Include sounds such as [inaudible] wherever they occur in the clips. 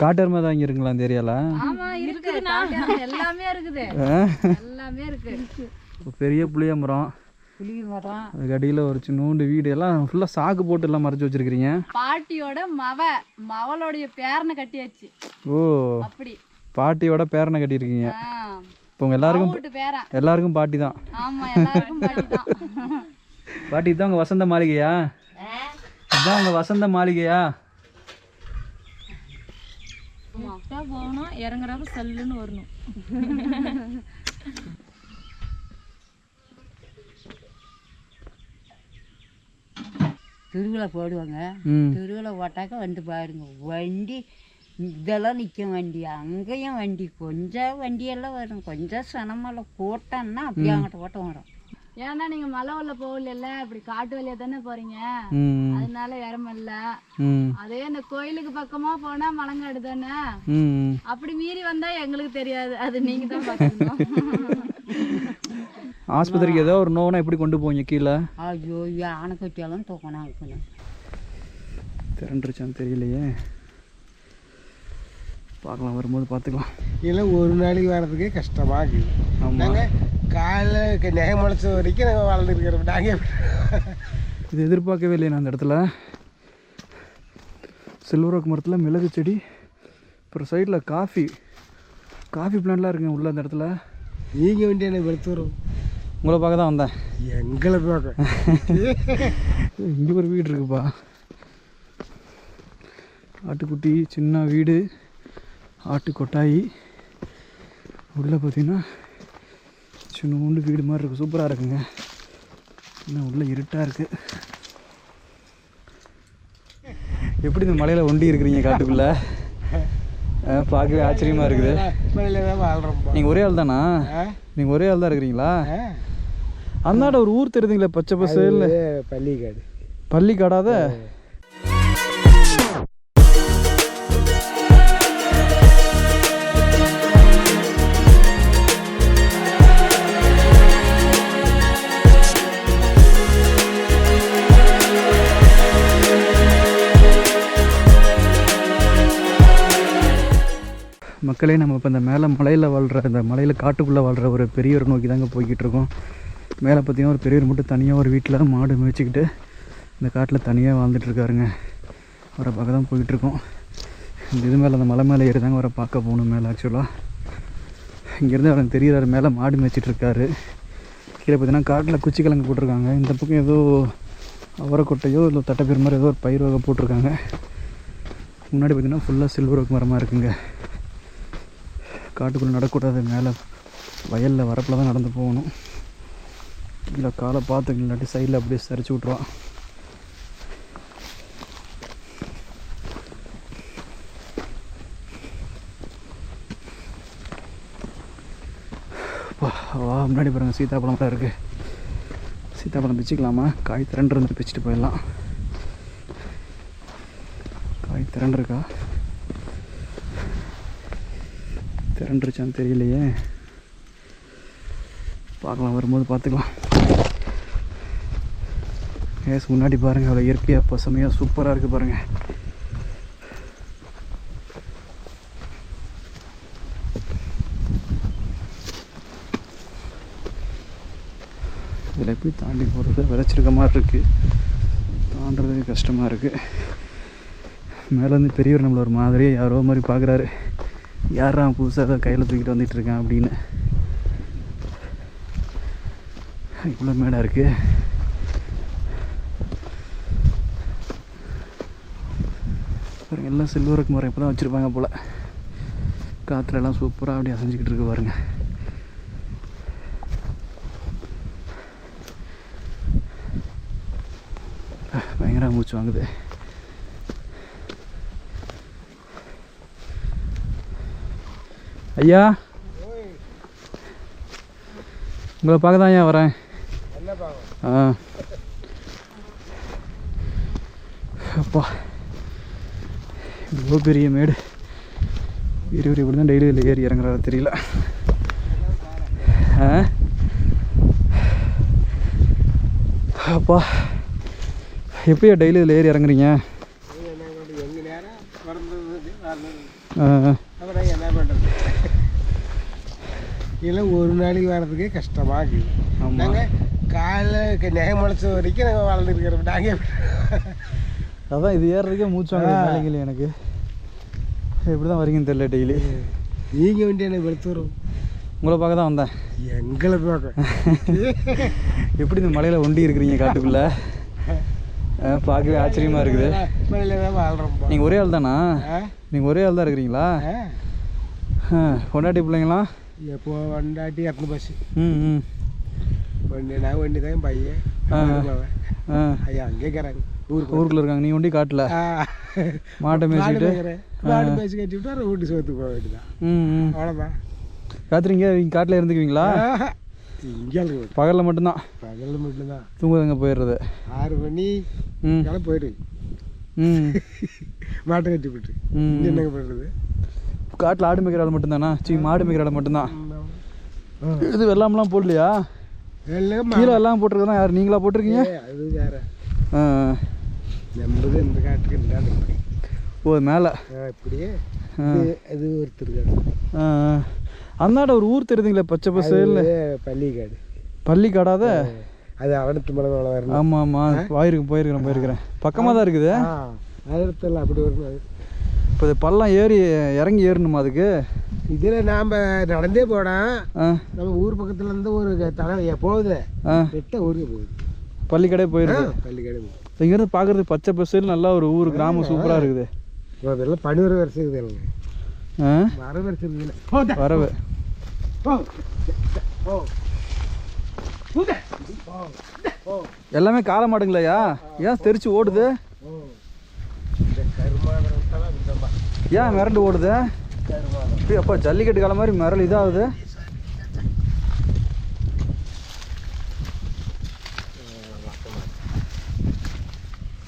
காட்டு எருமை தான் இங்கே இருக்குங்களா ஏரியாவில் ஆமா எல்லாமே இருக்குது. எல்லாமே இருக்கு. பெரிய புளிய மரம். புளி மரம். அதுக்கு அடியில் ஒரு சின்னோண்டு வீடு. எல்லாம் ஃபுல்லாக சாக்கு போட்டு எல்லாம் மறைச்சி வச்சிருக்கிறீங்க. பாட்டியோட மவ மவளுடைய பேரனை கட்டியாச்சு. ஓ. அப்படி. பாட்டியோட பேரனை கட்டியிருக்கீங்க. இப்போ உங்கள் எல்லாருக்கும் எல்லாருக்கும் பாட்டி தான். எல்லாருக்கும் பாட்டி தான். பாட்டி தான் உங்கள் வசந்த மாளிகையா? இதுதான் உங்கள் வசந்த மாளிகையா? போகணும் இறங்குறப்ப சல்லுன்னு வரணும். திருவிழா போடுவாங்க. திருவிழா போட்டாக்க வந்து பாருங்க வண்டி இதெல்லாம் நிற்கும் வண்டி அங்கேயும் வண்டி கொஞ்சம் வண்டியெல்லாம் வரும் கொஞ்சம் சனமெல்லாம் கூட்டம்னா அப்படியே அங்கிட்ட ஓட்டம் வரும். ஏன்னா நீங்க மலை உள்ள போகல இப்படி காட்டு வழியா தானே போறீங்க. ம். அதனால இறமல்ல ம். அதே இந்த கோயிலுக்கு பக்கமா போனா மலங்காடு தானே? ம். அப்படி மீறி வந்தா எங்களுக்கு தெரியாது. அது நீங்க தான் பார்க்கணும். [laughs] ஆஸ்பத்திரிக்கு ஏதோ ஒரு நோவுனா எப்படி கொண்டு போவீங்க கீழே? ஐயோ யானை கட்டியெல்லாம் தூக்கணும் திரண்டுருச்சான்னு தெரியலையே. பார்க்கலாம் வரும்போது பார்த்துக்கலாம். இல்லை ஒரு நாளைக்கு வர்றதுக்கே கஷ்டமாக இருக்குது நாங்கள் காலைல நகை முளைச்ச வரைக்கும் நாங்கள் வளர்ந்துருக்கிறோம் நாங்கள் இது எதிர்பார்க்கவே இல்லையே நான் அந்த இடத்துல. சில்வர் மரத்தில் மிளகு செடி அப்புறம் சைடில் காஃபி காஃபி பிளான்லாம் இருக்குங்க உள்ள அந்த இடத்துல. நீங்கள் வண்டி என்ன வெளுத்துறோம் உங்களை பார்க்க தான் வந்தேன். எங்களை பார்க்க. இங்கே ஒரு வீடு இருக்குப்பா. ஆட்டுக்குட்டி சின்ன வீடு. ஆட்டு கொட்டாயி உள்ளே பார்த்தீங்கன்னா சின்னோண்டு வீடு மாதிரி இருக்குது சூப்பராக இருக்குங்க. இன்னும் உள்ளே இருட்டாக இருக்குது எப்படி இந்த மலையில் ஒண்டி இருக்கிறீங்க காட்டுக்குள்ளே? பார்க்கவே ஆச்சரியமாக இருக்குது. நீங்கள் ஒரே ஆள் தானா? நீங்கள் ஒரே ஆள் தான் இருக்கிறீங்களா? ஆ? அந்தாண்ட ஒரு ஊர் தெரியுதுங்களே பச்சை பசு இல்லை பள்ளிக்காடு. பள்ளி மக்களே நம்ம இப்போ இந்த மேலே மலையில் வாழ்கிற இந்த மலையில் காட்டுக்குள்ளே வாழ்கிற ஒரு பெரியவர் நோக்கி தாங்க போய்கிட்டு இருக்கோம். மேலே பார்த்தீங்கன்னா ஒரு பெரியவர் மட்டும் தனியாக ஒரு வீட்டில் மாடு மேய்ச்சிக்கிட்டு இந்த காட்டில் தனியாக வாழ்ந்துட்டுருக்காருங்க அவரை பார்க்க தான் போயிட்டுருக்கோம் இந்த இது மேலே அந்த மலை மேலே ஏறி தாங்க அவரை பார்க்க போகணும் மேலே ஆக்சுவலாக இங்கேருந்து அவருக்கு தெரிகிறாரு மேலே மாடு மேய்ச்சிட்ருக்காரு கீழே பார்த்தீங்கன்னா காட்டில் குச்சி கிழங்கு போட்டிருக்காங்க. இந்த பக்கம் ஏதோ அவரைக்கொட்டையோ இல்லை தட்டைப்பேர் மாதிரி ஏதோ ஒரு பயிர் வகை போட்டிருக்காங்க. முன்னாடி பார்த்திங்கன்னா ஃபுல்லாக சில்வர் ஒர்க் மரமாக இருக்குங்க. காட்டுக்குள்ளே நடக்கூடாது. மேலே வயலில் வரப்பில் தான் நடந்து போகணும். இல்லை காலை பார்த்துக்க இல்லாட்டி சைடில் அப்படியே சரிச்சு விட்ருவான் வா முன்னாடி பாருங்கள் சீத்தாப்பழம்லாம் இருக்குது சீத்தாப்பழம் பிச்சுக்கலாமா? காய் திரண்டு இருந்துட்டு பிச்சுட்டு போயிடலாம். காய் திரண்டு இருக்கா? திரண்டுருச்சான்னு தெரியலையே. பார்க்கலாம் வரும்போது பார்த்துக்கலாம். ஏஸ் முன்னாடி பாருங்கள் அவ்வளோ இயற்கையாக பசுமையாக சூப்பராக இருக்குது பாருங்கள் இதில் எப்படி தாண்டி போகிறது விதைச்சிருக்க மாதிரி இருக்குது தாண்டுறதுக்கு கஷ்டமாக இருக்குது மேலேருந்து பெரியவர் நம்மளை ஒரு மாதிரியே யாரோ மாதிரி பார்க்குறாரு. யாரா புதுசாக கையில் தூக்கிட்டு வந்துட்டு இருக்கான் அப்படின்னு. இவ்வளோ மேடாக இருக்குது பாருங்க எல்லாம் சில்வருக்கு மரம் இப்போ தான் வச்சுருப்பாங்க போல். காற்றுல சூப்பராக அப்படியே அசைஞ்சிக்கிட்டு இருக்கு பாருங்க. பயங்கர மூச்சு வாங்குது. ஐயா. உங்களை பார்க்க தான் ஏன் வரேன். ஆ. அப்பா. இவ்வளோ பெரிய மேடு. இரு இரு இப்படி தான் டெய்லி இதில் ஏறி இறங்குறாரு தெரியல. ஆ. அப்பா. எப்படியா டெய்லி இதில் ஏறி இறங்குறீங்க? எங்கள் நேரம் பிறந்தது வளர்ந்தது அப்புறம் என்ன பண்ணுறது இல்லை ஒரு நாளைக்கு வர்றதுக்கே கஷ்டமாக இருக்குது நாங்கள் காலைல நெகை முளைச்ச வரைக்கும் நாங்கள் வளர்ந்துருக்கிறோம் நாங்கள் அதான் இது ஏறுறதுக்கே மூச்சாங்க வேலைங்களே எனக்கு. எப்படி தான் வரீங்கன்னு தெரியல டெய்லி நீங்கள் வண்டி என்ன வெளுத்துறோம் உங்களை பார்க்க தான் வந்தேன். எங்களை பார்க்க. [laughs] எப்படி இந்த மலையில் ஒண்டி இருக்கிறீங்க காட்டுக்குள்ளே? பார்க்கவே ஆச்சரியமாக இருக்குது. நீங்கள் ஒரே ஆள் தானா? நீங்கள் ஒரே ஆள் தான் இருக்கிறீங்களா? பொண்டாட்டி பிள்ளைங்களாம்? இரநூறு பஸ் ம் ம் வண்டி நான் வண்டி தான் பையன் ஐயா அங்கே இருக்கிறாங்க ஊருக்கு ஊருக்குள்ள இருக்காங்க நீ ஒண்டி காட்டல. மாட்டை மாடு மேய்ச்சிட்டு. மாடு மேய்ச்சி கட்டி விட்டா வீட்டு சோத்துக்கு போக வேண்டியதான் அவ்வளோதான் ராத்திரி இங்கே காட்டில் இருந்துக்குவீங்களா இங்கே இருக்கு பகலில் மட்டும்தான் பகலில் மட்டும்தான் தூங்குறதுங்க போயிடுறது ஆறு மணி ம் கெல்லாம் போயிடு ம் மாட்டை கட்டி விட்டு என்னங்க பண்ணுறது காட்டில் ஆடு மேய்க்கிற ஆள் மட்டும்தானா? சீ மாடு மேய்க்கிற ஆள் மட்டும்தான். இது வெள்ளாமெல்லாம் போடலையா? கீழே எல்லாம் போட்டிருக்கதான் யார்? நீங்களா போட்டிருக்கீங்க? அது வேற. நம்மளது இந்த காட்டுக்கு இல்லாத. ஓ மேலே. இப்படியே. அது ஒருத்தருக்கு ஆ ஆ. அந்தாண்ட ஒரு ஊர் தெரியுதுங்களே பச்சை பசேல்னு? பள்ளிக்காடு. பள்ளி காடாத அது அவனத்து மலை வரணும் ஆமாம் ஆமாம் போயிருக்கேன் போயிருக்கிறேன் போயிருக்கிறேன். பக்கமாக தான் இருக்குது? ஆ. அதத்தில் அப்படி வரணும் அது இப்போ பள்ளம் ஏறி இறங்கி ஏறணுமா அதுக்கு? இதில் நாம் நடந்தே போனால் நம்ம ஊர் பக்கத்துல இருந்து ஒரு தலை போகுது. ஆ. எட்ட ஊருக்கு போகுது. பள்ளிக்கடை போயிடுது பள்ளிக்காடு போகுது. இங்கேருந்து பார்க்குறதுக்கு பச்சை பசேல் நல்லா ஒரு ஊர் கிராமம் சூப்பராக இருக்குது. அதெல்லாம் பனிவர வரிசை இருக்குது வர வரிசை இருக்குதுல்ல வரவு. எல்லாமே காளை மாடுங்களையா? ஏன் தெரிச்சு ஓடுது ஓ இந்த கருமாதிரம் இந்தம்மா ஏன் மிரண்டு ஓடுது? கருமாதிரம் அப்பா ஜல்லிக்கட்டு கால மாதிரி மிரள் இதாகுது.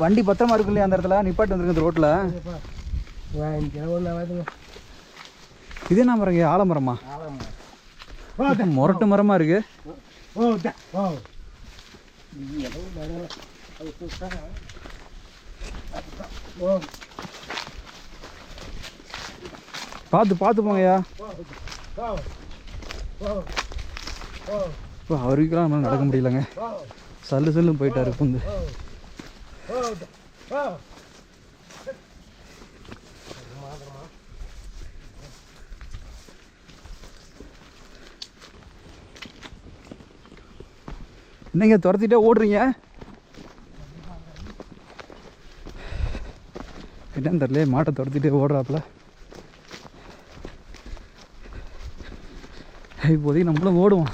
வண்டி பத்திரமா இருக்கு இல்லையா அந்த இடத்துல? நிப்பாட்டு வந்துருக்கு இந்த ரோட்டில் இது என்ன மரங்க? ஆலமரமா? முரட்டு மரமா இருக்கு. ஓ த ஓ எவ்வளோ மரம் அது சுத்தம் ஓ பார்த்து பார்த்து போங்கய்யா. இப்போ அவருக்கெல்லாம் நம்மளால் நடக்க முடியலங்க. சல்லு சல்லுன்னு போயிட்டாரு புந்து என்னங்க துரத்திட்டே ஓடுறீங்க? என்னன்னு தெரியல மாட்டை துரத்திட்டே ஓடுறாப்புல. இப்போதைக்கு நம்மளும் ஓடுவோம்.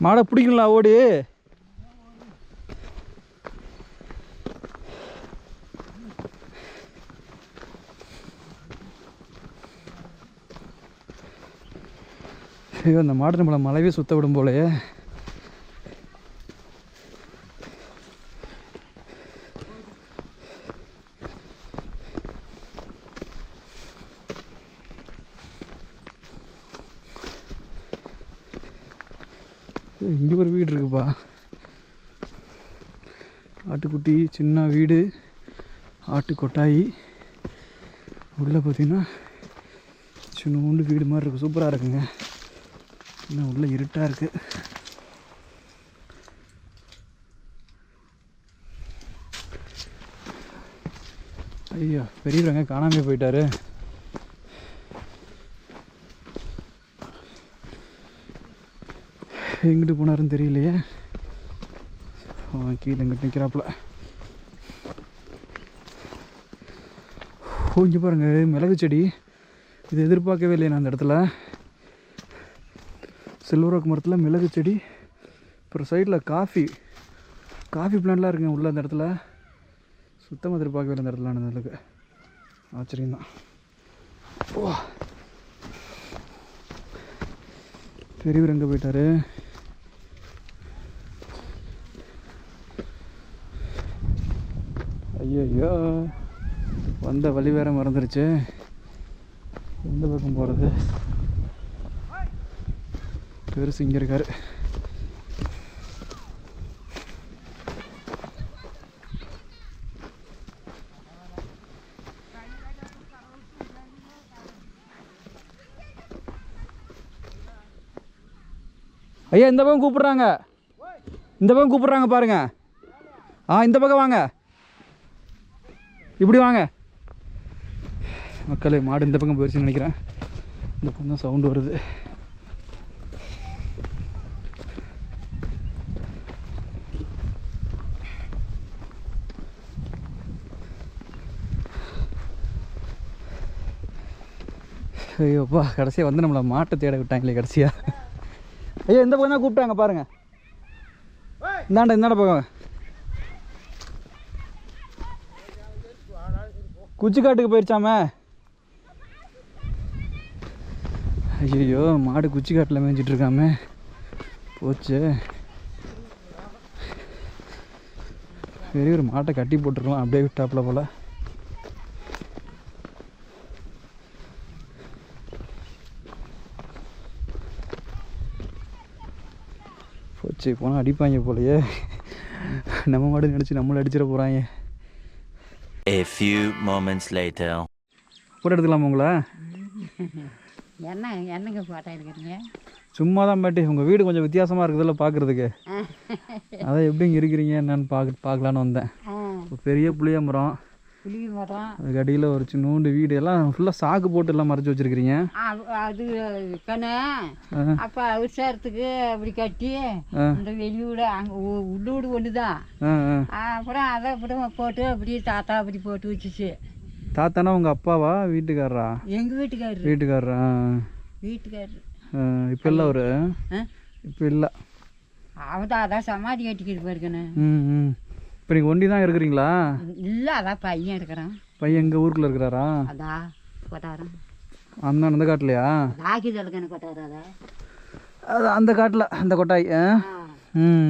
மாடை பிடிக்கல ஓடி. ஐயோ அந்த மாடு நம்மளை மலைவே சுத்த விடும் போலயே இங்கே ஒரு வீடு இருக்குப்பா. ஆட்டுக்குட்டி சின்ன வீடு ஆட்டு கொட்டாயி. உள்ளே பார்த்தீங்கன்னா சின்னோண்டு வீடு மாதிரி இருக்குது சூப்பராக இருக்குங்க. இன்னும் உள்ளே இருட்டாக இருக்குது ஐயோ பெரியவங்க காணாமே போயிட்டாரு. எங்கிட்டு போனாருன்னு தெரியலையே. அவன் கீழே எங்கிட்ட நிற்கிறாப்புல ஓ இங்கே பாருங்க மிளகு செடி. இது எதிர்பார்க்கவே இல்லையே நான் அந்த இடத்துல. சில்வரோக் மரத்தில் மிளகு செடி அப்புறம் சைடில் காஃபி காஃபி பிளான்லாம் இருக்குங்க உள்ள அந்த இடத்துல. சுத்தமாக எதிர்பார்க்கவே இல்லை அந்த இடத்துல நான் அந்த அளவுக்கு ஆச்சரியம்தான் ஓ. பெரியவர் எங்கே போயிட்டாரு? ஐயோ வந்த வழி வேற மறந்துருச்சு. எந்த பக்கம் போகிறது பெருசு இங்கே இருக்காரு ஐயா இந்த பக்கம் கூப்பிடுறாங்க. இந்த பக்கம் கூப்பிடுறாங்க பாருங்க. ஆ இந்த பக்கம் வாங்க. இப்படி வாங்க. மக்களே மாடு இந்த பக்கம் போயிடுச்சுன்னு நினைக்கிறேன். இந்த பக்கம் தான் சவுண்டு வருது. ஐயோப்பா கடைசியாக வந்து நம்மளை மாட்டை தேட விட்டாங்களே கடைசியாக ஐயோ இந்த பக்கம் தான் கூப்பிட்டாங்க பாருங்க. இந்தாண்ட இந்தாண்ட பக்கம். குச்சிக்காட்டுக்கு போயிருச்சாமே? ஐயோ மாடு குச்சிக்காட்டில் மேய்ஞ்சிட்டு இருக்காமே. போச்சு. பெரிய ஒரு மாட்டை கட்டி போட்டுருக்கலாம் அப்படியே விட்டாப்புல போல. போச்சு. போனால் அடிப்பாங்க போலயே. நம்ம மாடு நினச்சி நம்மளை அடிச்சிட போகிறாங்க A few moments later. Photo எடுத்துக்கலாமா உங்களை? என்ன என்னங்க போட்டோ எடுக்கிறீங்க? சும்மா தான் பாட்டி. உங்கள் வீடு கொஞ்சம் வித்தியாசமாக இருக்குதுல்ல பார்க்குறதுக்கு [laughs] அதான் எப்படி இங்கே இருக்கிறீங்க? என்னன்னு பார்க்க பார்க்கலான்னு வந்தேன். ஆ. ஒரு பெரிய புளிய மரம். புளி மரம் அதுக்கு அடியில் ஒரு சின்னூண்டு வீடு எல்லாம் ஃபுல்லாக சாக்கு போட்டு எல்லாம் மறைச்சி வச்சுருக்கிறீங்க. அது- கண்ணு. அப்போ அவசரத்துக்கு அப்படி கட்டி. இந்த வெளியூட அங்கே உள்ளூடு ஒன்று தான் அப்புறம் அதை அப்புறம் போட்டு அப்படியே தாத்தா அப்படி போட்டு வச்சுச்சு. தாத்தானா உங்கள் அப்பாவா வீட்டுக்காரரா? எங்கள் வீட்டுக்காரரு. வீட்டுக்காரரா? வீட்டுக்காரரு. இப்போ இல்லை ஒரு இப்போ இல்லை. அவன் தான் அதான் சமாதி கட்டிக்கிட்டு போயிருக்கண்ணே ம் ம். இப்போ நீங்கள் ஒண்டி தான் இருக்கிறீங்களா? இல்லை அதான் பையன் இருக்கிறான் பையன் எங்கள் ஊருக்குள்ள இருக்கிறாரா? அதா கொட்டாரம் அந்த அந்த காட்டுலையா? ராக்கி தலக்கண்ணு கொட்டாரம் அதா அந்த காட்டில் அந்த கொட்டாய் ம்.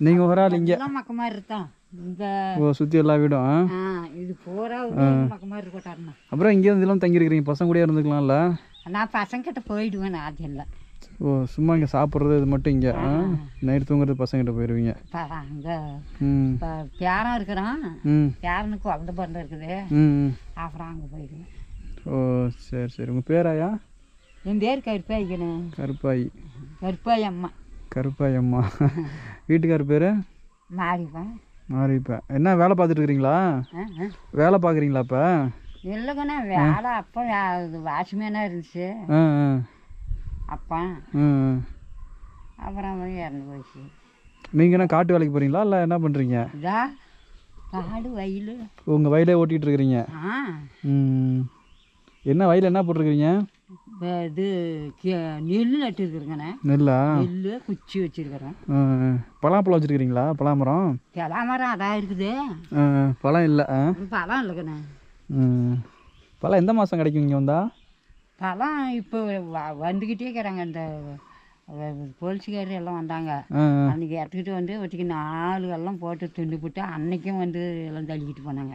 நீங்கள் ஒரு ஆள் இங்கே. மக்க மாதிரி இருக்கான். இந்த ஓ சுற்றி எல்லா வீடும் இது பூரா மக்க மாதிரி கொட்டாருண்ணா அப்புறம் இங்கே வந்து இதெல்லாம் தங்கியிருக்கிறீங்க பசங்க கூட இருந்துக்கலாம்ல நான் பசங்கிட்ட போயிடுவேன் அது இல்லை. ஓ சும்மா இங்கே சாப்பிட்றது இது மட்டும் இங்கே. நைட் தூங்குறது பசங்கிட்ட போயிடுவீங்க அங்கே ம். இப்போ பேரன் இருக்கிறான். ம். பேரனுக்கு குழந்த பிறந்த இருக்குது. அப்புறம் அங்கே போயிடுவேன். ஓ சரி சரி. உங்கள் பேராயா? என் பேர் கருப்பாய்க்கணும் கருப்பாயி. கருப்பாய் அம்மா கருப்பாய் அம்மா வீட்டுக்கார் பேர்? மாறிப்பேன் மாறிப்பா என்ன வேலை பார்த்துட்டு இருக்கிறீங்களா? வேலை பார்க்குறீங்களா இப்போ இல்லைங்கண்ணா வேலை அப்போ வாட்ச்மேனாக இருந்துச்சு. அப்பா. அப்புறம் அவன் இறந்து போச்சு. நீங்கள் என்ன காட்டு வேலைக்கு போகிறீங்களா இல்லை என்ன பண்ணுறீங்க இதா காடு வயல். உங்கள் வயலே ஓட்டிகிட்டு இருக்கிறீங்க. ஆ. என்ன வயலில் என்ன போட்டிருக்கிறீங்க? இது நெல் நட்டுருக்குறேங்கண்ணே நெல்லா? நெல் குச்சி வச்சுருக்குறேன். பலாப்பழம் வச்சுருக்கிறீங்களா? பலாமரம்? கிளாமரம் அதான் இருக்குது. பழம் இல்லை பழம் இல்லைங்கண்ணே. பழம் எந்த மாதம் கிடைக்கும் இங்கே வந்தா? பழம் இப்போ வ- வந்துக்கிட்டே இருக்கிறாங்க. இந்த போலீஸ்காரர் எல்லாம் வந்தாங்க. அன்றைக்கி எடுத்துக்கிட்டு வந்து ஒட்டிக்கு நாலு எல்லாம் போட்டு துண்டு போட்டு அன்னைக்கும் வந்து எல்லாம் தள்ளிக்கிட்டு போனாங்க.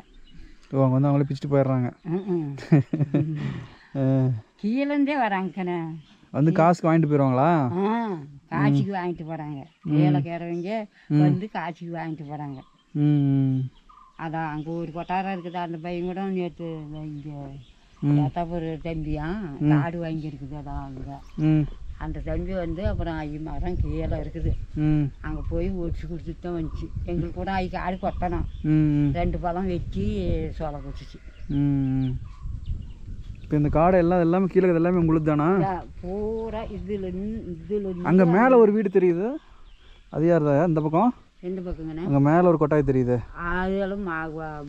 அவங்க வந்து அவங்களே பிச்சுட்டு போயிடுறாங்க. [laughs] கீழேருந்தே வராங்கண்ணே வந்து காசுக்கு வாங்கிட்டு போயிடுவாங்களா ஆ காட்சிக்கு வாங்கிட்டு போகிறாங்க வேலைக்காரவங்க வந்து காட்சிக்கு வாங்கிட்டு போகிறாங்க அதான் அங்கே ஒரு கொட்டாரம் இருக்குது? அந்த பையன் கூட நேற்று இங்கே ஏத்தாப்பூர் தம்பியா? காடு வாங்கி இருக்குது அதான் அங்கே. அந்த தம்பி வந்து அப்புறம் ஐ மரம் கீழே இருக்குது. அங்கே போய் ஒடிச்சு கொடுத்துட்டு தான் வந்துச்சு. எங்களுக்கு கூட ஐ காடு கொட்டணும். ரெண்டு பழம் வெட்டி சோளை கொடுத்துச்சு இப்போ இந்த காடை எல்லாம் எல்லாமே கீழே எல்லாமே உங்களுக்கு தானா? பூரா இதுல இதுல அங்கே மேலே ஒரு வீடு தெரியுது. அது யார் இந்த பக்கம்? எந்த பக்கங்கண்ணே? அங்கே மேலே ஒரு கொட்டாய் தெரியுது. அதெல்லாம்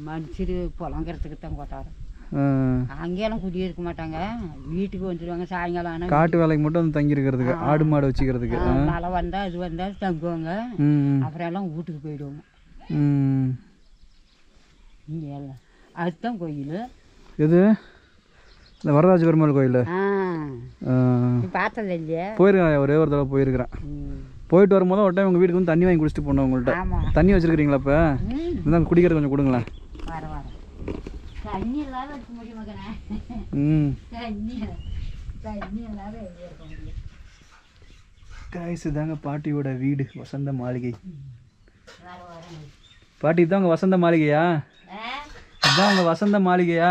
மனுஷரு புலங்கிறதுக்கு தான் கொட்டாரம். அங்கேயெல்லாம் குடியிருக்க மாட்டாங்க. வீட்டுக்கு வந்துடுவாங்க சாயங்காலம் ஆனால் காட்டு வேலைக்கு மட்டும் வந்து தங்கி இருக்கிறதுக்கு ஆடு மாடு வச்சுக்கிறதுக்கு. மழை வந்தால் இது வந்தால் தங்குவாங்க. அப்புறம் எல்லாம் வீட்டுக்கு போயிடுவாங்க. இங்கே எல்லாம் அதுதான் கோயில். எது? இந்த வரதாஜ பெருமாள் கோயில்? பார்த்தது இல்லையா? போயிருக்கேன் ஒரே ஒரு தடவை போயிருக்கிறேன். போயிட்டு வரும்போது ஒரு டைம் உங்கள் வீட்டுக்கு வந்து தண்ணி வாங்கி குடிச்சிட்டு போனோம் உங்கள்கிட்ட தண்ணி வச்சுருக்கிறீங்களா இப்போ? ம். இருந்தால் குடிக்கிறது கொஞ்சம் கொடுங்களேன். வர. தண்ணி இல்லாத இருக்க முடியும் மகனே ம். தண்ணி தண்ணி இல்லாத எப்படி இருக்க முடியும் காய்ஸ் இதாங்க பாட்டியோட வீடு வசந்த மாளிகை. பாட்டி இதான் உங்கள் வசந்த மாளிகையா? இதான் உங்கள் வசந்த மாளிகையா?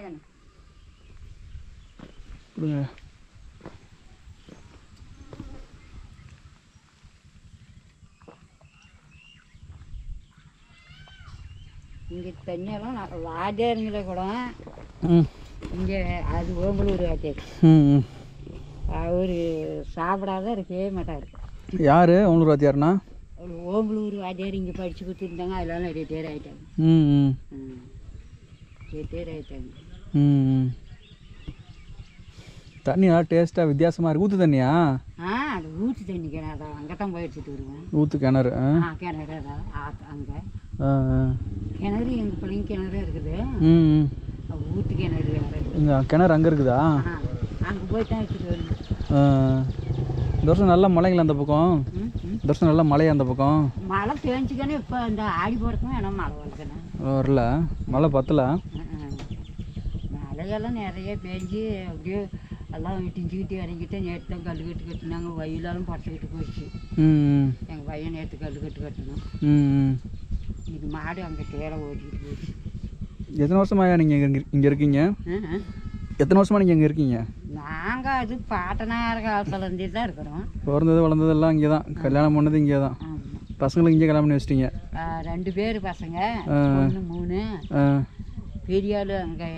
இந்தாங்கண்ணா கொடுங்க இங்கே தண்ணியெல்லாம் வாத்தியாருங்கள கூட. இங்கே அது ஓம்பலூர் வாத்தியார். அவர் சாப்பிடாத இருக்கவே மாட்டார். யார் உங்களூர் வாத்தியார்னா? ஓம்பலூர் வாத்தியார் இங்கே படித்து கொடுத்துருந்தாங்க அதெல்லாம் நிறைய பேர் ஆகிட்டாங்க நிறைய பேர் ஆகிட்டாங்க தண்ணி நல்லா டேஸ்ட்டாக வித்தியாசமாக இருக்கு. ஊற்று தண்ணியா? ஆ அது ஊற்று தண்ணி கிணறு. அங்கே தான் போய் எடுத்துட்டு வருவேன். ஊற்று கிணறு ஆ. கிணறு அங்கே. கிணறு எங்கள் பிள்ளைங்க கிணறு இருக்குது. ம் ஊற்று கிணறு இருக்குது. இந்த கிணறு அங்கே இருக்குதா? அங்கே போய் தான் வரணும் ஆ. இந்த வருஷம் நல்ல மழைங்களா அந்த பக்கம்? இந்த வருஷம் நல்ல மழையா அந்த பக்கம்? மழை பேஞ்சுக்கணும் இப்போ இந்த ஆடி போகிறதுக்கும் வேணாம் மழை வரல. மழை பத்தல. மழையெல்லாம் நிறைய பேஞ்சு அப்படியே எல்லாம் இட்டிஞ்சிக்கிட்டு இறங்கிட்டு நேற்று தான் கல் கட்டு கட்டினாங்க வயலாலும் பட்டுக்கிட்டு ம் எங்கள் பையன் நேற்று கல் கட்டு கட்டணும் இன்னைக்கு மாடு அங்கே கீழே ஓட்டிக்கிட்டு போச்சு எத்தனை வருஷமாயா நீங்கள் இங்கே இங்கே இருக்கீங்க? எத்தனை வருஷமா நீங்கள் இங்கே இருக்கீங்க? நாங்கள் அது பாட்டனார காலத்துலேருந்தே தான் இருக்கிறோம். பிறந்தது வளர்ந்ததெல்லாம் இங்கே தான் கல்யாணம் பண்ணது இங்கே தான் பசங்களுக்கு இங்கே கல்யாணம் பண்ணி வச்சிட்டீங்க? ரெண்டு பேர் பசங்க மூணு. பெரிய ஆள் அங்கே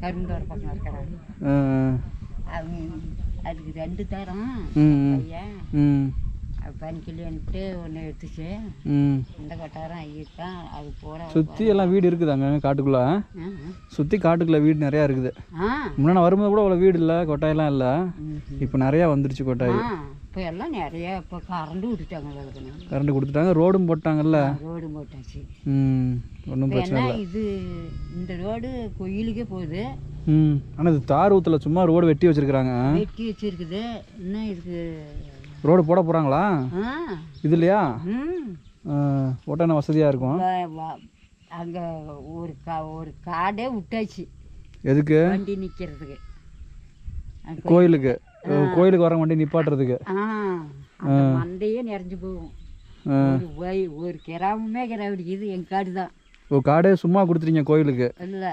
கருந்தோர பக்கம் இருக்கிறாங்க அவங்க அதுக்கு ரெண்டு தரம் பையன் ம். பனிக்கல்யாணிட்டு ஒன்று எடுத்துச்சு. ம். இந்த கொட்டாரம் ஐயத்தான் அது பூரா சுற்றி எல்லாம் வீடு இருக்குதாங்க காட்டுக்குள்ளே? ஆ, சுற்றி காட்டுக்குள்ளே வீடு நிறையா இருக்குது. முன்னாடி வரும்போது கூட அவ்வளோ வீடு இல்லை கொட்டாயெல்லாம் இல்லை. இப்போ நிறையா வந்துருச்சு கொட்டாய். இப்போ எல்லாம் நிறைய இப்போ கரண்டு விட்டுட்டாங்க அதுக்குன்னு கரண்ட் கொடுத்துட்டாங்க ரோடும் போட்டாங்கல்ல? ரோடு போட்டாச்சு. ம் ஒன்றும் பிரச்சனை இல்லை. இது? இந்த ரோடு கோயிலுக்கே போகுது. ம் ஆனால் இது தார் ஊற்றல சும்மா ரோடு வெட்டி வச்சிருக்கிறாங்க. வெட்டி வச்சிருக்குது. இன்னும் இதுக்கு ரோடு போட போகிறாங்களா இது இல்லையா? என்ன வசதியாக இருக்கும்? அங்க ஒரு கா ஒரு காடே விட்டாச்சு. எதுக்கு? வண்டி நிக்கிறதுக்கு. அங்க கோயிலுக்கு. கோயிலுக்கு வர வண்டி நிப்பாட்டுறதுக்கு. மண்டையே நிறைஞ்சு போகும். ஒரு ஒரு கிராமமே கிராமடிக்குது என் காடு தான். ஓ காடே சும்மா கொடுத்துட்டீங்க கோயிலுக்கு? இல்லை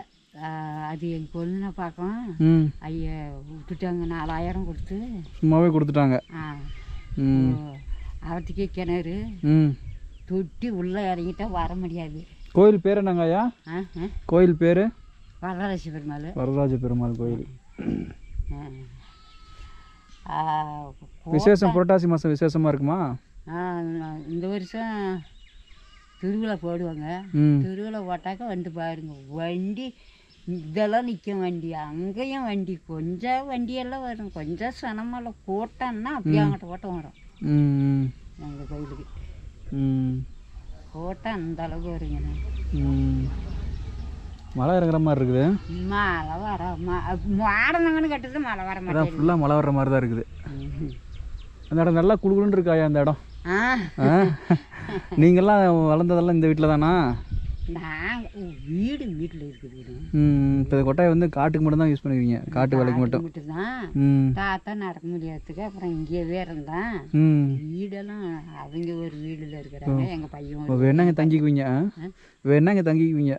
அது என் கொல்லுனை பார்க்கும் ம். ஐயா விட்டுட்டாங்க. நாலாயிரம் கொடுத்து. சும்மாவே கொடுத்துட்டாங்க. அவத்துக்கே கிணறு. ம். தொட்டி உள்ளே இறங்கிட்டா வர முடியாது. கோயில் பேர் என்னங்க ஐயா? கோயில் பேர்? வரதராசி பெருமாள். வரதராஜ பெருமாள் கோயில். விசேஷம் புரட்டாசி மாதம் விசேஷமாக இருக்குமா? இந்த வருஷம் திருவிழா போடுவாங்க. திருவிழா போட்டாக்க வந்து பாருங்க வண்டி இதெல்லாம் நிற்கும் வண்டி அங்கேயும் வண்டி கொஞ்சம் வண்டியெல்லாம் வரும் கொஞ்சம் சனமெல்லாம் கூட்டம்னா அப்படியே அங்கிட்ட கூட்டம் வரும். எங்கள் கோயிலுக்கு. ம். கூட்டம் அந்த அளவுக்கு வருங்க. மழை இறங்குற மாதிரி இருக்குது. மழை வர மாடனங்கன்னு கட்டுறது மழை வர மாட்டேங்குது. ஃபுல்லாக மழை வர்ற மாதிரி தான் இருக்குது. அந்த இடம் நல்லா குளுகுளுன்னு இருக்காயா அந்த இடம்? நீங்கள்லாம் வளர்ந்ததெல்லாம் இந்த வீட்டில் தானா? வீடு வீட்டில் இருக்குது ம் இப்போ கொட்டாயை வந்து காட்டுக்கு மட்டும் தான் யூஸ் பண்ணுவீங்க காட்டு வேலைக்கு மட்டும். மட்டும்தான். ம். தாத்தா நடக்க முடியாததுக்கு அப்புறம் இங்கேயே இருந்தேன். வீடெல்லாம் அவங்க ஒரு வீடுல இருக்கிறாங்க எங்க பையன் இப்போ ஒரு வேணா இங்கே தங்கிக்குவீங்க? ஆ? வேணா இங்கே தங்கிக்குவீங்க?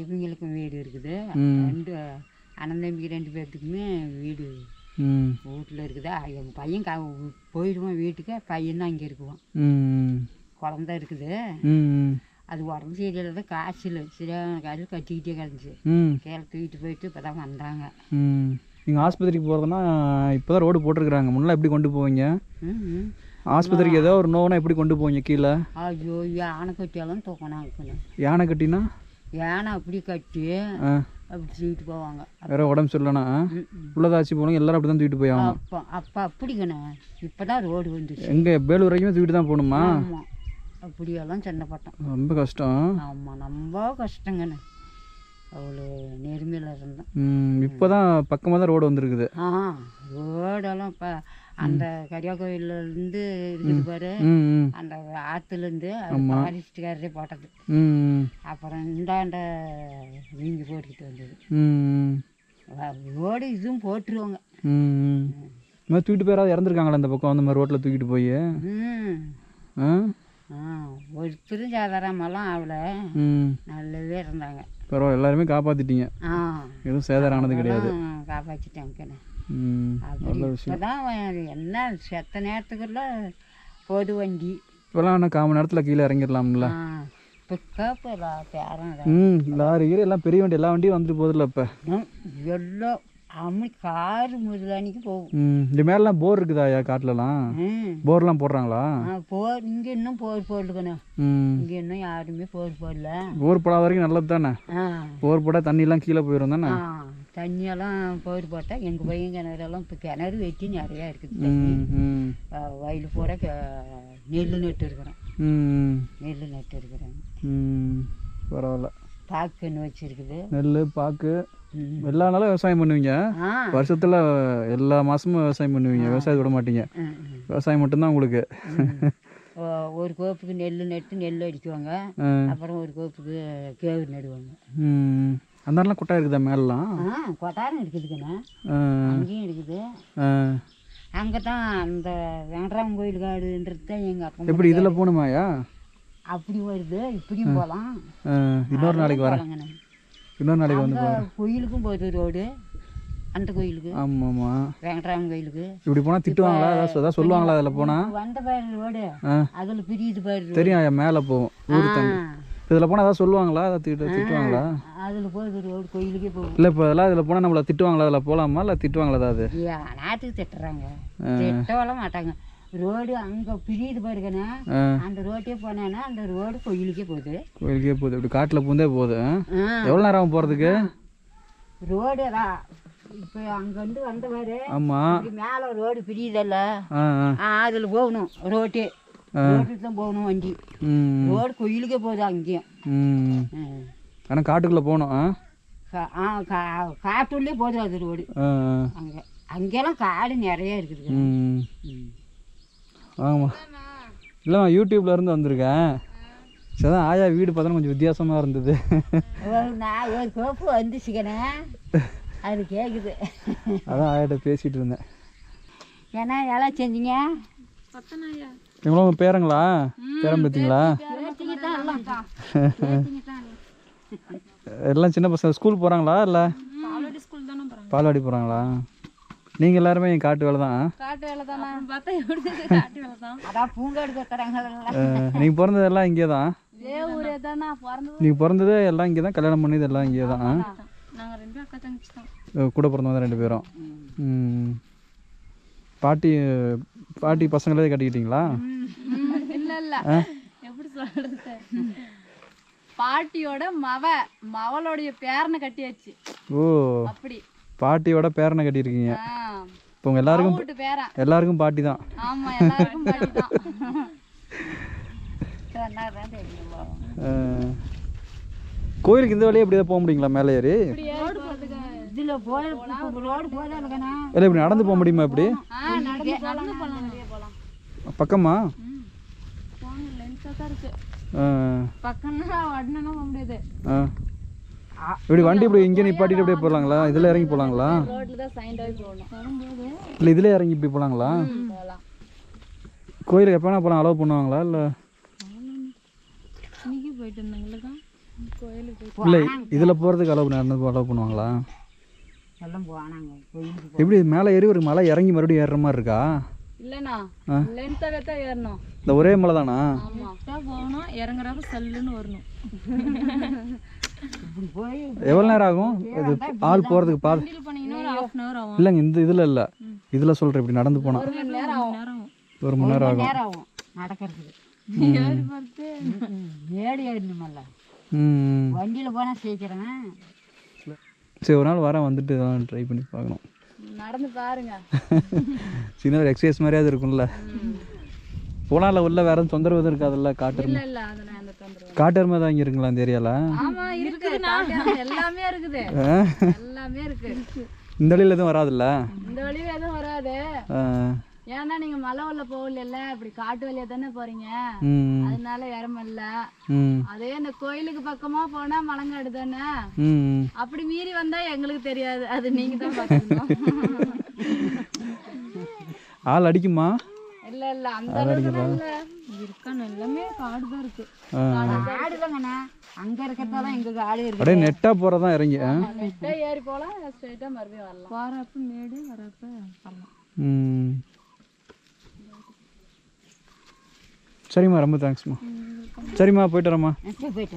இவங்களுக்கும் வீடு இருக்குது. ரெண்டு அண்ணன் தம்பி ரெண்டு பேர்த்துக்குமே வீடு வீட்டில் இருக்குதா. எங்கள் பையன் க போயிடுவான் வீட்டுக்கு. பையன் தான் அங்கே இருக்குவான். குழந்த இருக்குது. அது உடம்பு சரியில்லை தான் காய்ச்சல் சரியான காய்ச்சல் கட்டிக்கிட்டே கிடந்துச்சு. கீழே தூக்கிட்டு போயிட்டு இப்போ தான் வந்தாங்க. நீங்கள் ஆஸ்பத்திரிக்கு போகிறதுனா இப்போ தான் ரோடு போட்டிருக்கிறாங்க. முன்னெல்லாம் எப்படி கொண்டு போவீங்க. ஆஸ்பத்திரிக்கு ஏதோ ஒரு நோவுனா எப்படி கொண்டு போவீங்க? கீழே? ஐயோ யானை கட்டியெல்லாம் தூக்கினாங்க யானை கட்டினா? யானை அப்படி கட்டி அப்படி தூக்கிட்டு போவாங்க. வேற உடம்பு ம். உள்ளதாச்சு போனோம் எல்லாரும் அப்படி தான் தூக்கிட்டு போய் ஆகணும் அப்போ அப்போ அப்படிங்கண்ணே இப்போ தான் ரோடு வந்துச்சு. எங்கே பேலூர் வரைக்குமே தூக்கிட்டு தான் போகணுமா? ஆமாம் அப்படியெல்லாம் சின்னப்பட்டோம் ரொம்ப கஷ்டம். ஆமாம் ரொம்ப கஷ்டங்கண்ணே. அவ்வளோ நெருமையில் இருந்தோம். ம் இப்போ தான் பக்கமாக தான் ரோடு வந்திருக்குது. ஆ ரோடெல்லாம் இப்போ அந்த கரியா கோயிலேருந்து இருக்குது பாரு. ம் ம். அந்த ஆற்றுலேருந்து அது ஃபாரஸ்ட்டுக்காரரே போட்டது. அப்புறம் இந்தாண்ட வீங்கி போட்டுக்கிட்டு வந்தது. ரோடு இதுவும் போட்டுருவாங்க. மாதிரி தூக்கிட்டு போய் இறந்துருக்காங்களா இந்த பக்கம் அந்த மாதிரி ரோட்டில் தூக்கிட்டு போய். ஒருத்தரும் சாதாரணமெல்லாம் ஆகல. நல்லாவே இருந்தாங்க. பரவாயில்ல எல்லாருமே காப்பாற்றிட்டீங்க எதுவும் சேதாரம் ஆனது கிடையாது. அப்படி இப்போதான் என்ன செத்த நேரத்துக்குள்ள பொது வண்டி. இப்போலாம் ஆனால் காமன் நேரத்தில் கீழே இறங்கிடலாம்ல. ம் லாரி கீரை எல்லாம் பெரிய வண்டி எல்லா வண்டியும் வந்துட்டு போகுதுல்ல இப்போ. எல்லாம் அம்மி காரு முதலானிக்கு போகும். ம் இந்த மேலாம் போர் இருக்குதா ஐயா காட்டிலலாம்? ம். போர்லாம் போடுறாங்களா? போர் இங்கே இன்னும் போர் போடலுக்கணும் ம். இங்கே இன்னும் யாருமே போர் போடல. போர் போடாத வரைக்கும் நல்லது தானே போர் போட்டால் தண்ணிலாம் கீழே போயிடும் தானே? தண்ணியெல்லாம் போர் போட்டால் எங்கள் பையன் கிணறெல்லாம் இப்போ கிணறு வெட்டி நிறையா இருக்குது வயல் பூரா நெல் நட்டு இருக்கிறேன் நெல் நட்டு இருக்கிறேன் பரவாயில்ல. பாக்குன்னு வச்சிருக்குது. நெல் பாக்கு. எல்லா நாளும் விவசாயம் பண்ணுவீங்க? வருஷத்தில் எல்லா மாதமும் விவசாயம் பண்ணுவீங்க விவசாயத்தை விட மாட்டீங்க. விவசாயம் மட்டும்தான் உங்களுக்கு. ஒரு கோப்புக்கு நெல் நட்டு நெல் அடிக்குவாங்க. அப்புறம் ஒரு கோப்புக்கு கேவு நடுவாங்க. அந்த மாதிரிலாம் கொட்டா இருக்குதா மேலாம் ஆ கொட்டாரம் இருக்குதுங்கண்ணா. அங்கேயும் இருக்குது. அங்கே தான் அந்த வெங்கடாம் கோயில் காடுன்றது தான் எங்கள் அப்பா எப்படி இதில் போகணுமாயா? அப்படி வருது இப்படியும் போகலாம். இன்னொரு நாளைக்கு வரேன். இன்னொரு நாளைக்கு வந்து கோயிலுக்கும் போகுது ரோடு அந்த கோயிலுக்கு. ஆமாம்மா வெங்கடாம் கோயிலுக்கு. இப்படி போனால் திட்டுவாங்களா? ஏதாவது ஏதாவது சொல்லுவாங்களா அதில் போனால் வந்த பாரு ரோடு அதில் பிரியுது பாரு தெரியும் மேலே தண்ணி இதில் போனால் ஏதாவது சொல்லுவாங்களா? ஏதாவது திட்டு திட்டுவாங்களா? அதில் ரோடு கோயிலுக்கே போகும். இல்லை இப்போ இதெல்லாம் இதில் போனால் நம்மளை திட்டுவாங்களா? அதில் போகலாமா? இல்லை திட்டுவாங்களா ஏதாவது? நாட்டுக்கு திட்டுறாங்க. திட்டவெல்லாம் மாட்டாங்க. ரோடு அங்கே பிரியுது பாருங்கண்ணா. அந்த ரோட்டே போனேன்னா அந்த ரோடு கோயிலுக்கே போகுது. கோயிலுக்கே போகுது. இப்படி காட்டில் பூந்தே போகுது. எவ்வளோ நேரம் போகிறதுக்கு? ரோடு இப்போ அங்கேருந்து வந்த பாரு ஆமாம் மேலே ரோடு பிரியுதல்ல. அதில் போகணும் ரோட்டே. ரோட்டுக்கு தான் போகணும் வண்டி. ம். ரோடு கோயிலுக்கே போகுது அங்கேயும். ஆனால் காட்டுக்குள்ளே போகணும் ஆ? கா- ஆ கா காட்டுள்ளே போகுது அது ரோடு. அங்கே அங்கெல்லாம் காடு நிறைய இருக்குது. ம். ம். ஆமாம் இல்லைம்மா யூடியூப்ல இருந்து வந்திருக்கேன். சரி தான் ஆயா வீடு பார்த்தா கொஞ்சம் வித்தியாசமாக இருந்தது. நான் ஒரு கோப்பு வந்துச்சுக்கண்ணே. அது கேட்குது அதான் ஆயாட்ட பேசிகிட்டு இருந்தேன். ஏன்னா எல்லாம் செஞ்சீங்க? இவங்களும் உங்கள் பேரங்களா? பேரம் பார்த்தீங்களா எல்லாம் சின்ன பசங்க ஸ்கூல் போகிறாங்களா இல்லை? பால்வாடி போகிறாங்களா நீங்கள் எல்லாருமே என் காட்டு வேலை தான். காட்டு வேலை தானே. பார்த்தா எப்படி [laughs] காட்டு வேலை தான். அதான் பூங்காடு கேட்குறாங்க நீங்கள் பிறந்ததெல்லாம் இங்கே தான். இதே ஊரே தானே? பிறந்தது நீங்கள் பிறந்தது எல்லாம் இங்கே தான். கல்யாணம் பண்ணது எல்லாம் இங்கே தான். நாங்கள் ரெண்டு பேரும் அக்கா தங்கச்சி தான். அஹ் கூட பிறந்தவங்க ரெண்டு பேரும். பாட்டி பாட்டி பசங்களே கட்டிக்கிட்டீங்களா? இல்ல இல்ல எப்படி சொல்றது? பாட்டியோட மவ மவளுடைய பேரனை கட்டியாச்சு. ஓ அப்படி. பாட்டியோட பேரனை கட்டியிருக்கீங்க. இப்போ உங்கள் எல்லாருக்கும் எல்லாருக்கும் பாட்டி தான். ஆமா எல்லாருக்கும் பாட்டி தான். கோயிலுக்கு இந்த வழியே இப்படியே போக முடியுங்களா மேலே ஏறி? இதில் போய் ரோடு இல்லை இப்படி நடந்து போக முடியுமா இப்படி? ஆ நடந்து போலாம். பக்கமா? போங்க லென்ஸாக தான் இருக்கு. அஹ். பக்கம்னா உடனே போக முடியாது. ஆ. இப்படி வண்டி இப்படி இங்கே நிப்பாட்டிட்டு அப்படியே போகலாங்களா இதில் இறங்கி போகலாங்களா இல்லை இதில் இறங்கி இப்படி போகலாங்களா போகலாம் கோயிலுக்கு எப்போ வேணா போகலாம் அலோவ் பண்ணுவாங்களா இல்லை? இல்லை இதில் போகிறதுக்கு அலோவ் நடந்து அலோவ் பண்ணுவாங்களா? எல்லாம் போனாங்க கோயிலுக்கு எப்படி மேலே ஏறி ஒரு மலை இறங்கி மறுபடியும் ஏறுற மாதிரி இருக்கா? இல்லைண்ணா லென்த்தாகவே தான் ஏறணும். இந்த ஒரே மலை தானா? போகணும் இறங்குறப்ப சல்லுன்னு வரணும். இப்படி போய் எவ்வளோ நேரம் ஆகும்? இது ஆள் போகிறதுக்கு பாது. இல்லைங்க இந்த இதில் இல்லை. இதில் சொல்கிறேன் இப்படி நடந்து போனால் ஒரு மணி நேரம் ஆகும். நேரம் ஒரு மணி நேரம் ஆகும். நேரம் ஆகும் நடக்கிறதுக்கு. ஏடி ஏறணுமல்ல. ம் வண்டியில் போனால் சீக்கிரம். சரி ஒரு நாள் வரேன் வந்துட்டு தான் ட்ரை பண்ணி பார்க்கணும். நடந்து பாருங்க. சின்ன ஒரு எக்ஸசைஸ் மாதிரியாவது இருக்கும்ல. போனால உள்ள வேற எதுவும் தொந்தரவு எதுவும் இருக்காதுல்ல காட்டு இல்ல எருமை? இல்ல அதுல அந்த தொந்தரவு காட்டு எருமை தான் இங்கே இருக்குங்களா இந்த ஏரியாவில் ஆமா இருக்குது எல்லாமே இருக்குது. எல்லாமே இருக்கு. இந்த வழியில் எதுவும் வராதுல்ல? இந்த வழியில எதுவும் வராது. ஏன்னா நீங்க மலை உள்ள போகல இப்படி காட்டு வழியா தானே போறீங்க? ம். அதனால இறமல்ல ம். அதே இந்த கோயிலுக்கு பக்கமா போனா மலங்காடு தானே? ம். அப்படி மீறி வந்தா எங்களுக்கு தெரியாது. அது நீங்க தான் பாத்துக்கணும் ஆள் அடிக்குமா? இல்ல இல்ல. அந்த அளவுக்கு இல்ல. இருக்கணும். எல்லாமே காடு தான் இருக்கு. காடு தாங்கண்ணா. அங்க இருக்கிறதால எங்க காடு இருக்கு. அப்படியே இறங்கி ஆ? நெட்டா ஏறி போலாம் ஸ்ட்ரைட்டா மறுபடியும் வரலாம். போறப்ப மேடு வரப்ப வரலாம் ம் சரிம்மா ரொம்ப தேங்க்ஸ்மா சரிம்மா போயிட்டு வரம்மா. போயிட்டு